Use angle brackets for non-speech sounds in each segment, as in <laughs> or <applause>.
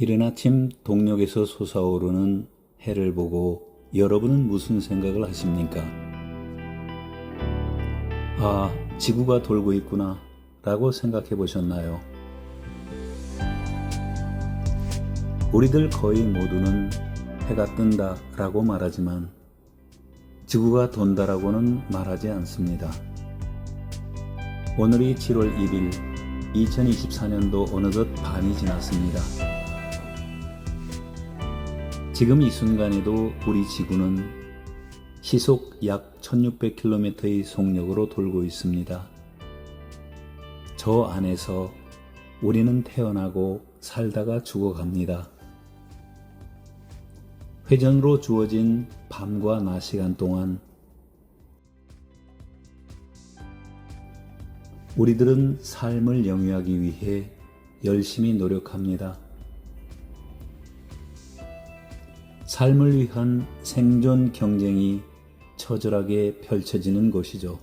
이른 아침 동력에서 솟아오르는 해를 보고 여러분은 무슨 생각을 하십니까? 아, 지구가 돌고 있구나 라고 생각해 보셨나요? 우리들 거의 모두는 해가 뜬다 라고 말하지만 지구가 돈다라고는 말하지 않습니다. 오늘이 7월 1일 2024년도 어느덧 반이 지났습니다. 지금 이 순간에도 우리 지구는 시속 약 1600km의 속력으로 돌고 있습니다. 저 안에서 우리는 태어나고 살다가 죽어갑니다. 회전으로 주어진 밤과 낮 시간 동안 우리들은 삶을 영위하기 위해 열심히 노력합니다. 삶을 위한 생존 경쟁이 처절하게 펼쳐지는 곳이죠.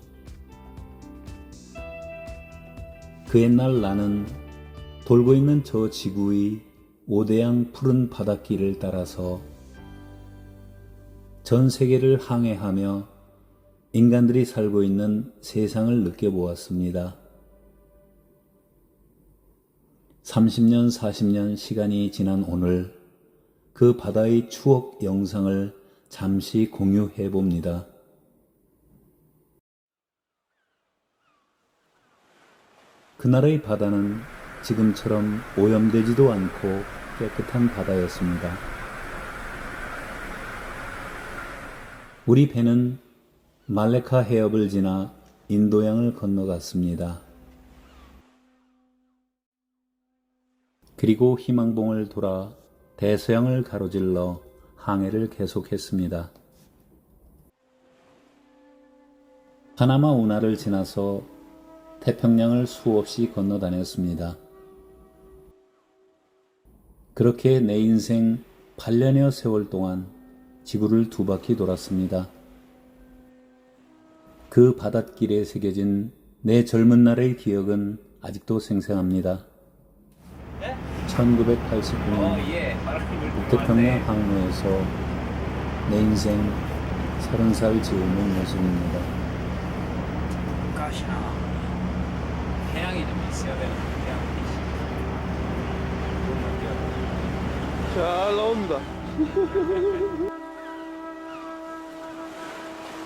그 옛날 나는 돌고 있는 저 지구의 오대양 푸른 바닷길을 따라서 전 세계를 항해하며 인간들이 살고 있는 세상을 느껴보았습니다. 30년, 40년 시간이 지난 오늘 그 바다의 추억 영상을 잠시 공유해 봅니다. 그날의 바다는 지금처럼 오염되지도 않고 깨끗한 바다였습니다. 우리 배는 말레카 해협을 지나 인도양을 건너갔습니다. 그리고 희망봉을 돌아 대서양을 가로질러 항해를 계속했습니다. 파나마 운하를 지나서 태평양을 수없이 건너 다녔습니다. 그렇게 내 인생 8년여 세월 동안 지구를 두 바퀴 돌았습니다. 그 바닷길에 새겨진 내 젊은 날의 기억은 아직도 생생합니다. 1989년 북태평양 항로에서 내 인생 30살 즈음의 모습입니다. 가시나 태양이 좀 있어야 되는 태양이 잘 나온다.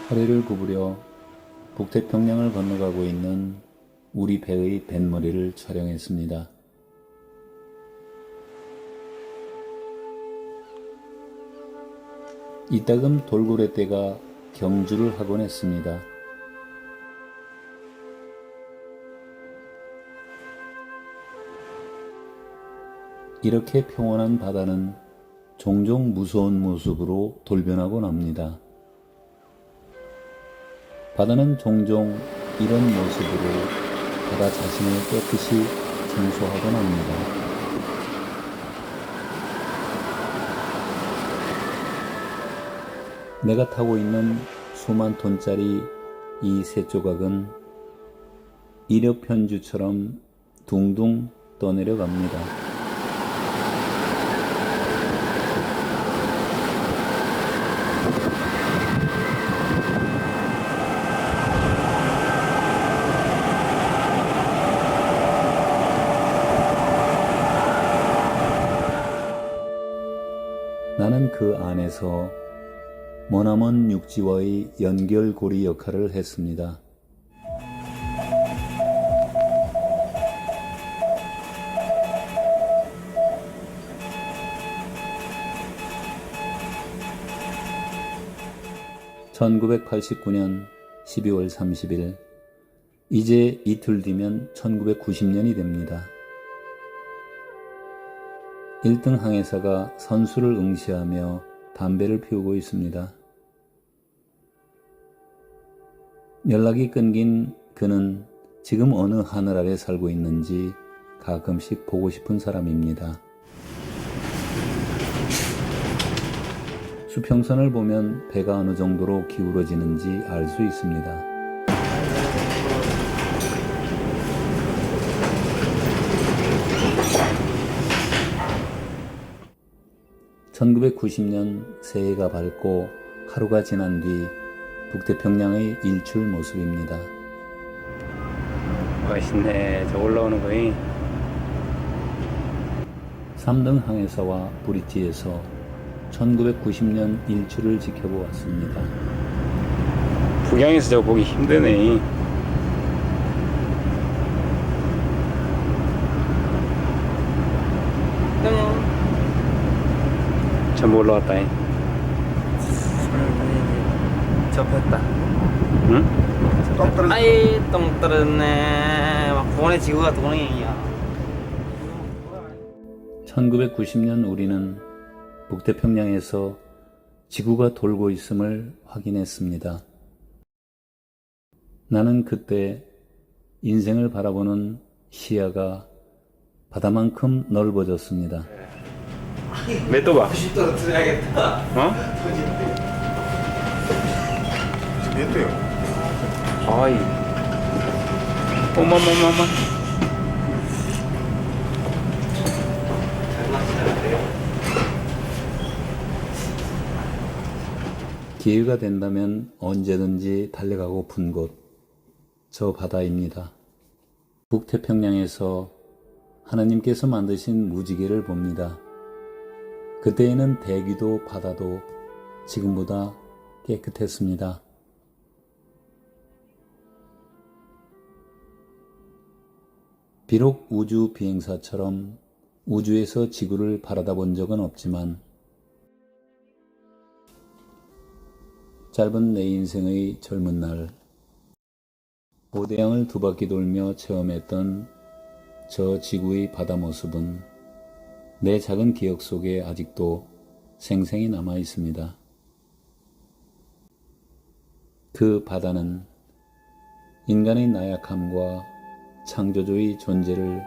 허리를 구부려 북태평양을 건너가고 있는 우리 배의 뱃머리를 촬영했습니다. 이따금 돌고래 떼가 경주를 하곤 했습니다. 이렇게 평온한 바다는 종종 무서운 모습으로 돌변하곤 합니다. 바다는 종종 이런 모습으로 바다 자신을 깨끗이 청소하곤 합니다. 내가 타고 있는 수만 톤짜리 이 새 조각은 이력 편주처럼 둥둥 떠내려 갑니다. 나는 그 안에서 머나먼 육지와의 연결고리 역할을 했습니다. (1989년 12월 30일) 이제 이틀 뒤면 (1990년이) 됩니다. 1등 항해사가 선수를 응시하며 담배를 피우고 있습니다. 연락이 끊긴 그는 지금 어느 하늘 아래 살고 있는지 가끔씩 보고 싶은 사람입니다. 수평선을 보면 배가 어느 정도로 기울어지는지 알 수 있습니다. 1990년 새해가 밝고 하루가 지난 뒤 북태평양의 일출 모습입니다. 멋있네. 저 올라오는 거이. 3등 항해사와 브릿지에서 1990년 일출을 지켜보았습니다. 북양에서 저거 보기 힘드네. 전부 올라왔다. 잉. 접했다. 응? 아이 똥 떨어졌네. 막 돈의 지구가 돈이야. 1990년 우리는 북태평양에서 지구가 돌고 있음을 확인했습니다. 나는 그때 인생을 바라보는 시야가 바다만큼 넓어졌습니다. 맷도 봐. 다시 떨어뜨려야겠다. 어? 몇 대요? 아이. 어머머머머. 기회가 된다면 언제든지 달려가고픈 곳, 저 바다입니다. 북태평양에서 하나님께서 만드신 무지개를 봅니다. 그때에는 대기도 바다도 지금보다 깨끗했습니다. 비록 우주 비행사처럼 우주에서 지구를 바라다 본 적은 없지만 짧은 내 인생의 젊은 날, 고대양을 두 바퀴 돌며 체험했던 저 지구의 바다 모습은 내 작은 기억 속에 아직도 생생히 남아 있습니다. 그 바다는 인간의 나약함과 창조주의 존재를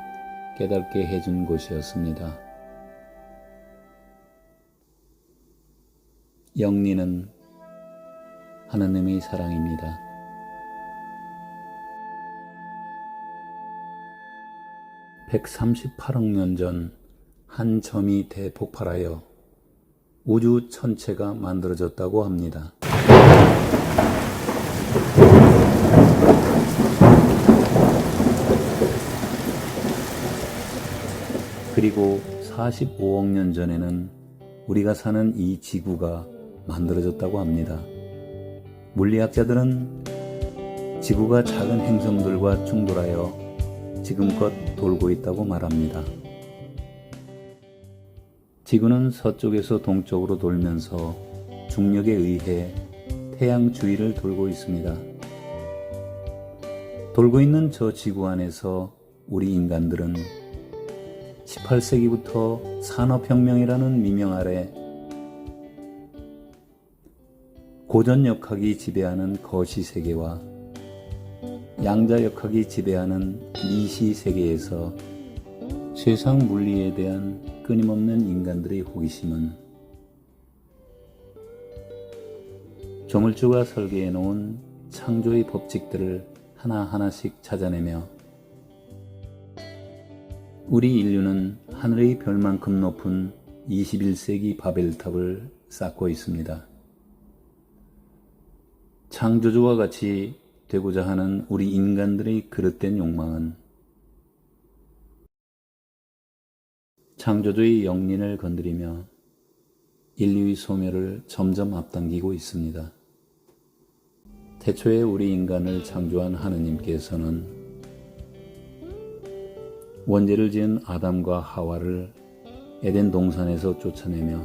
깨닫게 해준 곳이었습니다. 영리는 하나님의 사랑입니다. (138억 년 전) 한 점이 대폭발하여 우주 전체가 만들어졌다고 합니다. 그리고 45억 년 전에는 우리가 사는 이 지구가 만들어졌다고 합니다. 물리학자들은 지구가 작은 행성들과 충돌하여 지금껏 돌고 있다고 말합니다. 지구는 서쪽에서 동쪽으로 돌면서 중력에 의해 태양 주위를 돌고 있습니다. 돌고 있는 저 지구 안에서 우리 인간들은 18세기부터 산업혁명이라는 미명 아래 고전 역학이 지배하는 거시 세계와 양자 역학이 지배하는 미시 세계에서 세상 물리에 대한 끊임없는 인간들의 호기심은 조물주가 설계해 놓은 창조의 법칙들을 하나하나씩 찾아내며 우리 인류는 하늘의 별만큼 높은 21세기 바벨탑을 쌓고 있습니다. 창조주와 같이 되고자 하는 우리 인간들의 그릇된 욕망은 창조주의 영린을 건드리며 인류의 소멸을 점점 앞당기고 있습니다. 태초에 우리 인간을 창조한 하느님께서는 원죄를 지은 아담과 하와를 에덴 동산에서 쫓아내며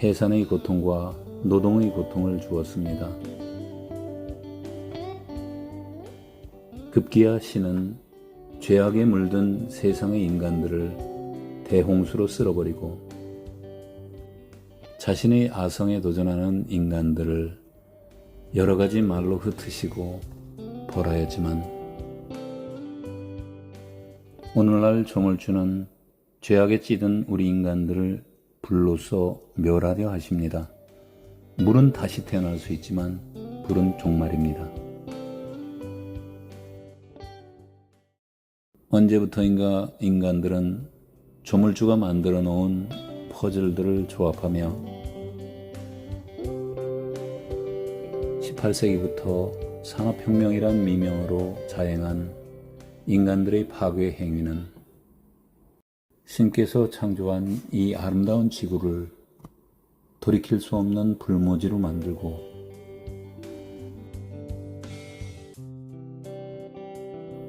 해산의 고통과 노동의 고통을 주었습니다. 급기야 신은 죄악에 물든 세상의 인간들을 대홍수로 쓸어버리고 자신의 아성에 도전하는 인간들을 여러 가지 말로 흩으시고 벌하였지만 오늘날 조물주는 죄악에 찌든 우리 인간들을 불로써 멸하려 하십니다. 물은 다시 태어날 수 있지만 불은 종말입니다. 언제부터인가 인간들은 조물주가 만들어 놓은 퍼즐들을 조합하며 18세기부터 산업혁명이란 미명으로 자행한 인간들의 파괴 행위는 신께서 창조한 이 아름다운 지구를 돌이킬 수 없는 불모지로 만들고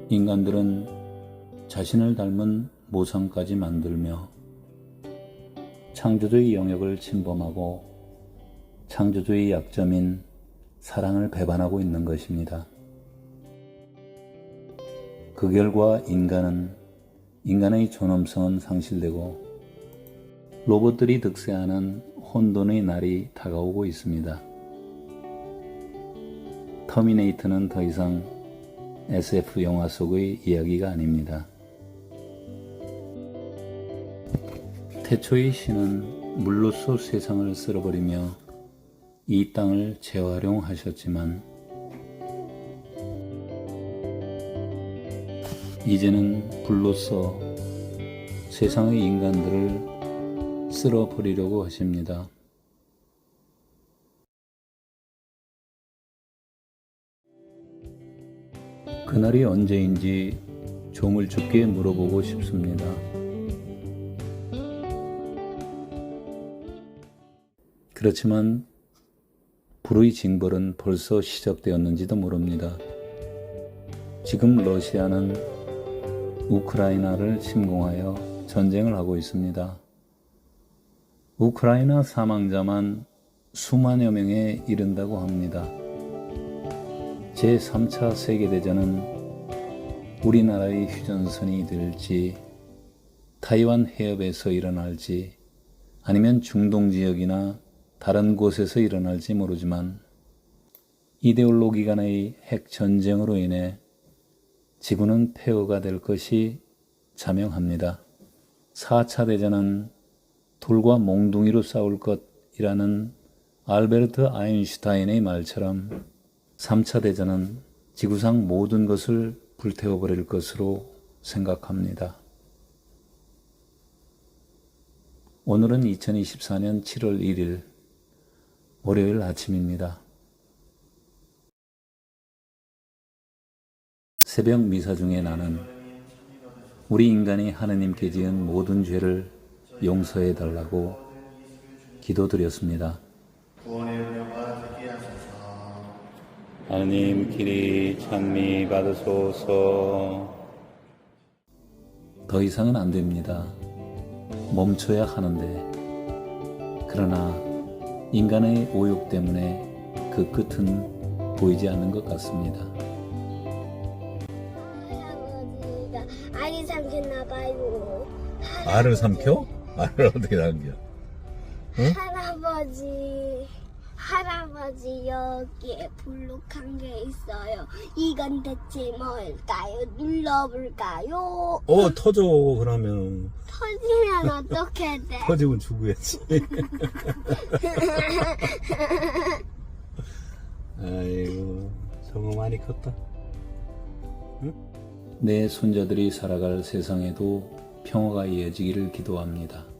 인간들은 자신을 닮은 모상까지 만들며 창조주의 영역을 침범하고 창조주의 약점인 사랑을 배반하고 있는 것입니다. 그 결과 인간은 인간의 존엄성은 상실되고 로봇들이 득세하는 혼돈의 날이 다가오고 있습니다. 터미네이터는 더 이상 SF 영화 속의 이야기가 아닙니다. 태초의 신은 물로써 세상을 쓸어버리며 이 땅을 재활용하셨지만 이제는 불로써 세상의 인간들을 쓸어버리려고 하십니다. 그날이 언제인지 조물주께 물어보고 싶습니다. 그렇지만 불의 징벌은 벌써 시작되었는지도 모릅니다. 지금 러시아는 우크라이나를 침공하여 전쟁을 하고 있습니다. 우크라이나 사망자만 수만여 명에 이른다고 합니다. 제3차 세계대전은 우리나라의 휴전선이 될지 타이완 해협에서 일어날지 아니면 중동 지역이나 다른 곳에서 일어날지 모르지만 이데올로기 간의 핵 전쟁으로 인해 지구는 폐허가 될 것이 자명합니다. 4차 대전은 돌과 몽둥이로 싸울 것이라는 알베르트 아인슈타인의 말처럼 3차 대전은 지구상 모든 것을 불태워버릴 것으로 생각합니다. 오늘은 2024년 7월 1일 월요일 아침입니다. 새벽 미사 중에 나는 우리 인간이 하느님께 지은 모든 죄를 용서해 달라고 기도드렸습니다. 하느님 길이 찬미 받으소서. 더 이상은 안 됩니다. 멈춰야 하는데 그러나 인간의 오욕 때문에 그 끝은 보이지 않는 것 같습니다. 알을 삼켜? 알을 어떻게 삼켜? 할아버지, 할아버지 여기에 블록한 게 있어요. 이건 대체 뭘까요? 눌러볼까요? 어 터져 그러면 터지면 <laughs> 어떻게 돼? 터지면 죽어야지. <laughs> 아이고 성우 많이 컸다. 내 손자들이 살아갈 세상에도 평화가 이어지기를 기도합니다.